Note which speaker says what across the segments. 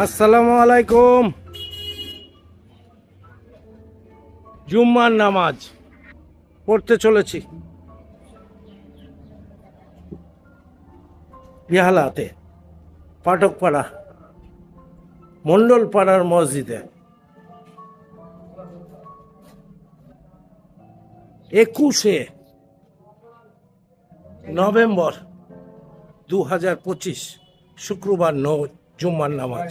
Speaker 1: আসসালামু আলাইকুম। জুম্মার নামাজ পড়তে চলেছি। বিহালাতে পাঠকপাড়া মণ্ডল পাড়ার মসজিদে। একুশে নভেম্বর দু হাজার পঁচিশ, শুক্রবার ন জুম্মার নামাজ।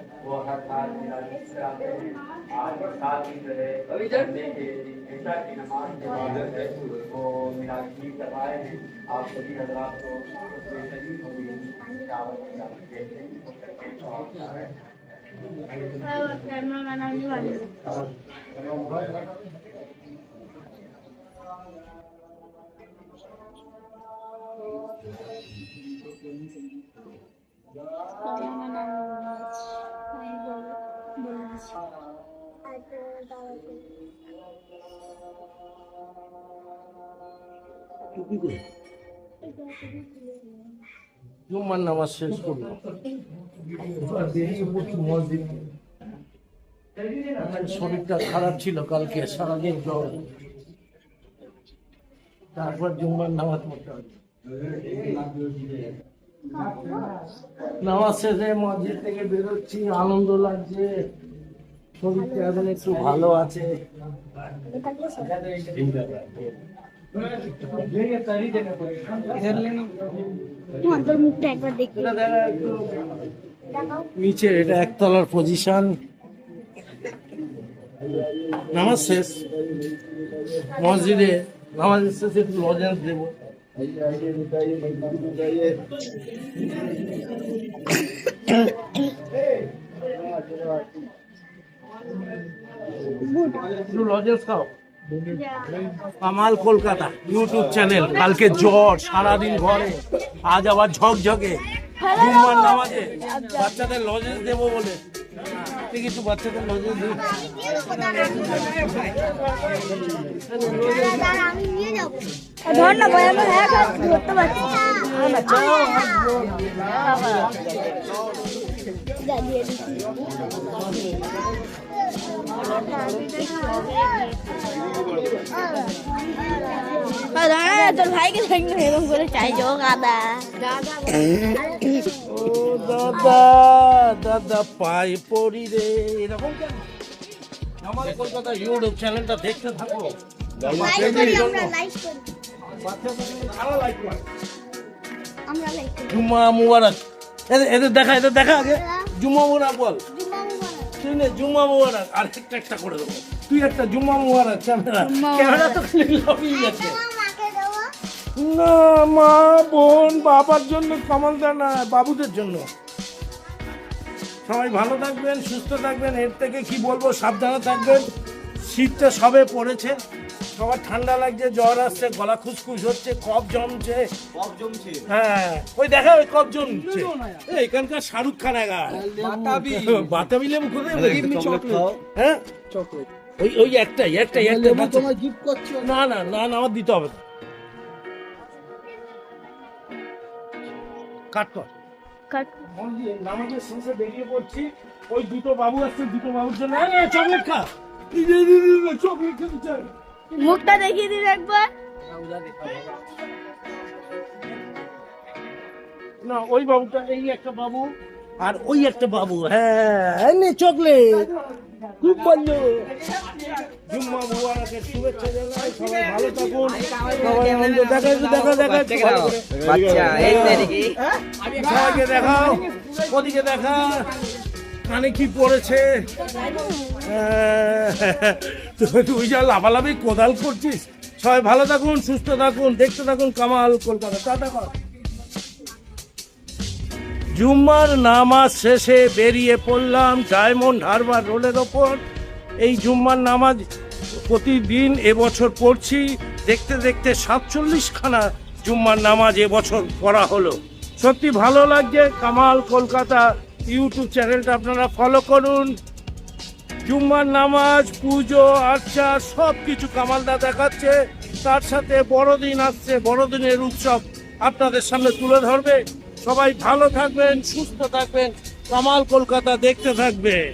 Speaker 2: वो हर साल मेरा जाते
Speaker 3: हैं
Speaker 2: आज साल ही जो है संडे के दिन ईशा की नमाज़ के बाद है वो मेरा ठीक करवाए हैं आप सभी हजरात को उसमें शरीर हुई दावत
Speaker 3: की दावत
Speaker 2: देते हैं
Speaker 4: Thank you.
Speaker 1: করল বেরিয়ে পড়ছি মসজিদ আমার শরীরটা খারাপ ছিল কালকে সারাদিন জ্বর। তারপর জুম্মার নামাজ পড়তে হবে। নামাজ শেষে মসজিদ থেকে বেরোচ্ছি আনন্দ লাগছে। শরীরটা এখন একটু ভালো আছে। নিচে এটা একতলার পজিশন নামাজ শেষ। মসজিদে নামাজ শেষে একটু লজেন্স দেবো। একটু লজেন্স খাও। Kamal Kolkata YouTube channel. কালকে জ্বর সারাদিন ঘরে। আজ আবার ঝকঝকে।
Speaker 4: জুম্মার নামাজে।
Speaker 1: বাচ্চাদের লজেন্স দেবো বলে। ঠিক বাচ্চাদের লজেন্স দিই।
Speaker 3: আমি
Speaker 4: এক হাত ধরতে পারছি।
Speaker 3: দিচ্ছি
Speaker 4: তোর ভাইকে দেখলে এরকম করে চাইছো কাদা
Speaker 1: ও দাদা। দাদা পাই পড়ি রে। এরকম কেন? আমার কলকাতা ইউটিউব চ্যানেলটা দেখতে থাকো। লাইক করি আমরা
Speaker 3: লাইক করি।
Speaker 1: বাচ্চাদের ভালো লাইক করে।
Speaker 3: আমরা লাইক করি।
Speaker 1: জুম্মা মুবারক। এদের দেখা এদের দেখা আগে। জুম্মা মুবারক বল।
Speaker 3: জুম্মা মুবারক।
Speaker 1: তুই নে জুম্মা মুবারক। আর একটা একটা করে দেবো। তুই একটা জুম্মা মুবারক ক্যামেরা। ক্যামেরা তো খালি লাফিয়ে যাচ্ছে
Speaker 3: দেবো
Speaker 1: না মা বোন বাবার জন্য কামালদা না বাবুদের জন্য। সবাই ভালো থাকবেন সুস্থ থাকবেন এর থেকে কি বলব সাবধানে থাকবেন। শীতটা সবে পড়েছে সবার ঠান্ডা লাগছে জ্বর আসছে গলা খুসখুস হচ্ছে কফ জমছে।
Speaker 5: কফ জমছে।
Speaker 1: হ্যাঁ ওই দেখা ওই কফ জমছে। এখানকার শাহরুখ খান এগা
Speaker 5: বাতাবি।
Speaker 1: বাতাবি লেবু কোথায় হ্যাঁ?
Speaker 2: চকলেট
Speaker 1: ওই ওই একটাই একটাই একটাই বাচ্চা- তোমার
Speaker 2: গিফট করছ।
Speaker 1: না না না না আমার দিতে হবে না। কাট কর।
Speaker 4: কাট।
Speaker 1: নামাজের শেষে বেরিয়ে পড়ছি। ওই দুটো বাবু আসছে দুটো বাবুর জন্য। চকলেট খা। খেতে চাই।
Speaker 4: মুখটা দেখিয়ে দিন একবার।
Speaker 1: না ওই বাবুটা এই একটা বাবু। আর ওই একটা বাবু হ্যাঁ চকলেট। খুব ভালো জুম্মা মুবারকের শুভেচ্ছা জানাই সবাই ভালো থাকুন।
Speaker 5: সবাই আনন্দ দেখা। বাচ্চা এই
Speaker 1: সবাইকে দেখাও ওদিকে দেখা কানে কি পড়েছে? তুই- যা লাফালাফি কোদাল করছিস। সবাই ভালো থাকুন সুস্থ থাকুন দেখতে থাকুন কামাল কলকাতা। টাটা। জুম্মার নামাজ শেষে বেরিয়ে পড়লাম ডায়মন্ড হারবার রোডের ওপর। এই জুম্মার নামাজ প্রতিদিন এবছর পড়ছি। দেখতে দেখতে সাতচল্লিশ খানা জুম্মার নামাজ এবছর পড়া হলো। সত্যি ভালো লাগছে। কামাল কলকাতা ইউটিউব চ্যানেলটা আপনারা ফলো করুন। জুম্মার নামাজ, পুজো আর্চা সব কিছু কামালদা দেখাচ্ছে। তার সাথে বড়দিন আসছে। বড়দিনের উৎসব আপনাদের সামনে তুলে ধরবে। সবাই ভালো থাকবেন সুস্থ থাকবেন। কামাল কলকাতা দেখতে থাকবেন